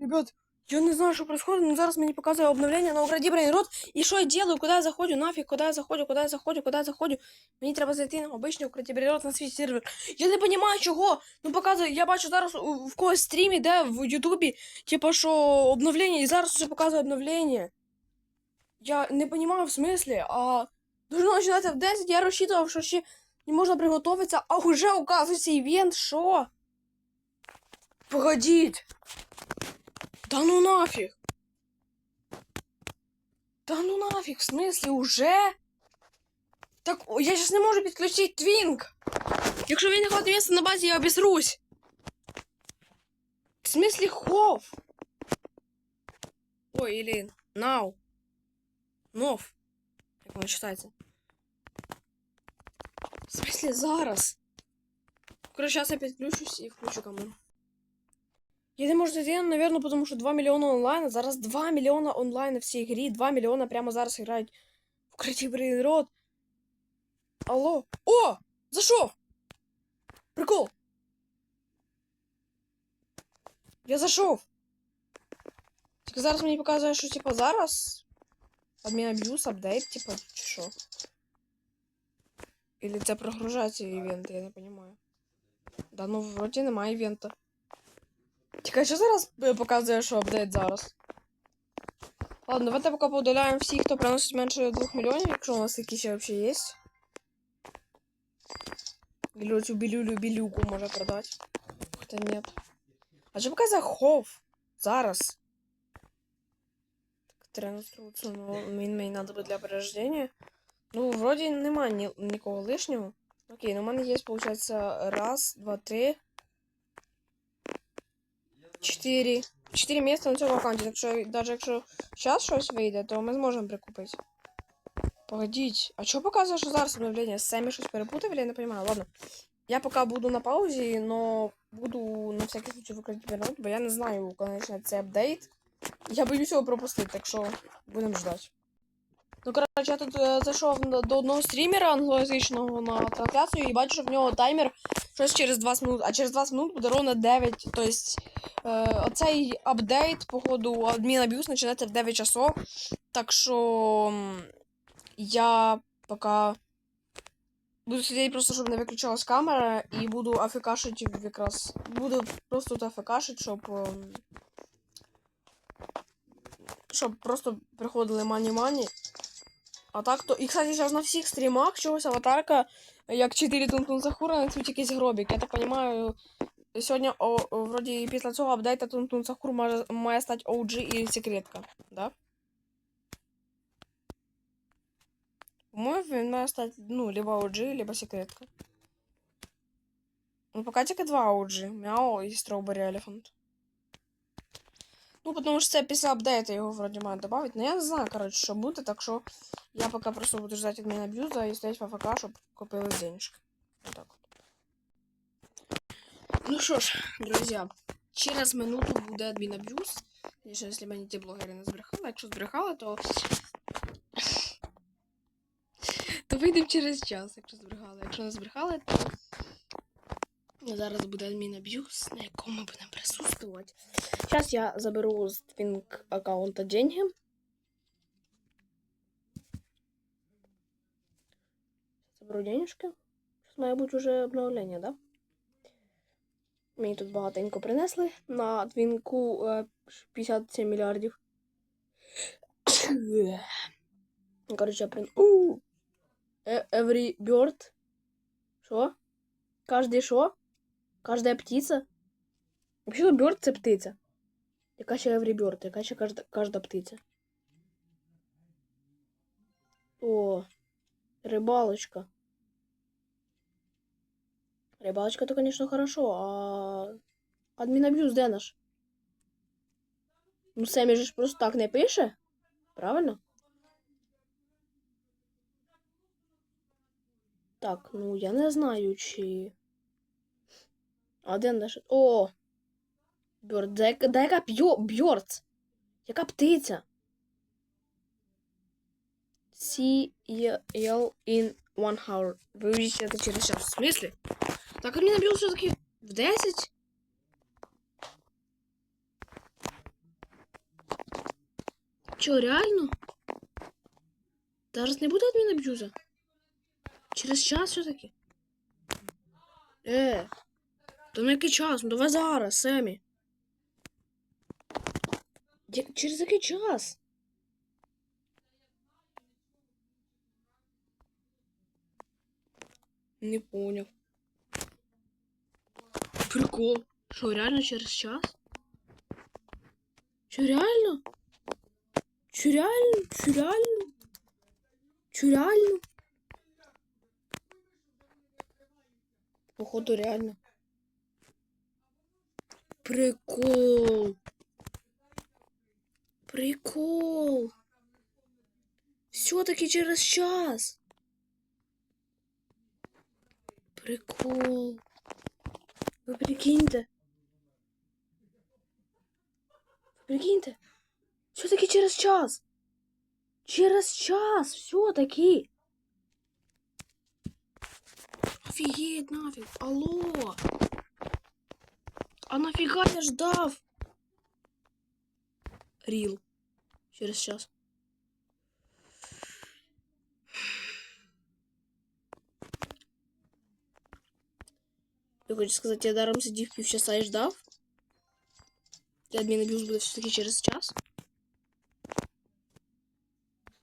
Ребят, я не знаю, что происходит, но зараз мені показує обновлення на Украді Брейнрод. І що я делаю? Куди я заходжу? Нафіг, куди я заходжу, куди я заходжу, куди я заходжу? Мені треба зайти на обичний Украді Брейнрод на свій сервер. Я не розумію, чого. Ну показує, я бачу зараз у- в когось стрімі, де в Ютубі, типа, що обновлення, і зараз уже показує обновлення. Я не розумію в смислі, а должно починати в 10, я розчитував, що ще не можна приготуватися, а вже оказується івент, що? Погодіть. Да ну нафиг! Да ну нафиг, в смысле, уже? Так, о, я сейчас не можу підключити твінк. Якщо він не хватить місця на базі, я обісрусь. В смысле хов? Ой, или now. Нов. Як воно читається? В смысле зараз? Короче, сейчас я підключусь і включу кому. Я не можу зайти, наверное, потому що 2 мільйони онлайн. Зараз 2 мільйони онлайн в цій грі. 2 мільйони прямо зараз грають в Creative Brain Road. Алло. О! Зайшов! Прикол! Я зайшов! Тільки зараз мені показує, що типа зараз. Адмін аб'юз, апдейт, типа, чи що? Или це прогружається івент, я не розумію. Да ну вроді немає івента. Тільки що зараз е, показує, що апдейт зараз? Ладно, давайте поки поудаляємо всіх, хто приносить менше 2 мільйонів, якщо у нас такі ще взагалі є. Или цю білюлю білюку може продати. Хоча ні. А що показує хов? Зараз. Настроїтися, ну, він мені треба для перерождення. Ну, вроді немає ні, нікого лишнього. Окей, ну в мене є, виходить, раз, два, три. Чотири. Чотири місця на цьому аккаунті. Так що, навіть якщо зараз щось вийде, то ми зможемо прикупити. Погодіть, а що показує, що зараз обновлення? Самі щось перепутав, я не розумію. Ладно. Я поки буду на паузі, но буду на всякий случай викрити вернути, бо я не знаю, коли почнеться апдейт. Я боюсь його пропустити, так що будемо ждати. Ну, коротше, я тут е, зайшов до одного стрімера англоязичного на трансляцію і бачу, що в нього таймер щось через 20 минут, а через 20 минут буде ровно 9. Тобто е, оцей апдейт, походу, адмін аб'юз починається в 9 часов. Так що я поки буду сидіти просто, щоб не виключалась камера, і буду афекашити якраз. Буду просто тут афекашити, щоб. ем, щоб просто приходили мані-мані. А так то. І, кстати, зараз на всіх стрімах чогось аватарка, як 4 Тунтун Сахура, несуть якийсь гробік. Я так розумію, сьогодні, о, о, вроді, після цього апдейта Тунтун Сахур має, має стати OG і секретка, да? По-моєму, він має стати, ну, либо OG, либо секретка. Ну, поки тільки два OG. Мяу і Strawberry Elephant. Ну, потому це після апдейта його вроді мають добавити. Ну я не знаю, коротше, що буде, так що я поки просто буду мене аб'юза і стоять в АФК, щоб купили денежки. Отак от. Ну що ж, друзі, через минуту буде адмін. Якщо мені ті блогери не збрехали. Якщо збрехали, то. То вийдемо через час, якщо збрехали. Якщо не збрехали, то. Зараз буде адмін на якому будемо присутствувати. Сейчас я заберу с твинк аккаунта деньги. Заберу денежки. Сейчас має бути вже обновлення, да? Мені тут багатенько принесли. На твінку е, 57 мільярдів. Короче, я прин... Е- Every bird. Що? Каждый що? Каждая птица? Вообще bird це птиця. Яка ще bird, яка ще кожна, кожна птиця. О, рибалочка. Рибалочка то, конечно, хорошо, а адмінаб'юз де наш? Ну, Семі же ж просто так не пише. Правильно? Так, ну я не знаю, чи. А де наш. О! Бьорд, да, яка- да яка бьо, бьорд? Яка птиця? See you in one hour. Ви увидите це через час. В смысле? Так, а мені набіл все-таки в 10? що, реально? Зараз не буде адмінаб'юза? Через час все-таки? Е, то на який час? Ну давай зараз, Семі. Через який час? Не понял. Прикол. Що, реально через час? Що, реально? Що, реально? Що, реально? Що, реально? Походу, реально. Прикол. Прикол. Все-таки через час. Прикол. Ви прикиньте. Ви прикиньте. Все-таки через час. Через час. Все-таки. Офігеть, нафіг. Алло. А нафіга я ждав? Ріл. Через час. Я хочу сказати, я даром сидів півчаса і ждав. І адмінабюз буде все-таки через час.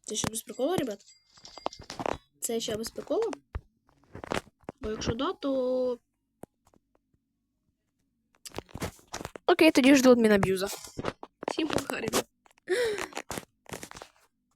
Це ще без приколу, ребят? Це ще без приколу? Бо якщо да, то. Окей, тоді жду адмінаб'юза. Всім пока, ребят.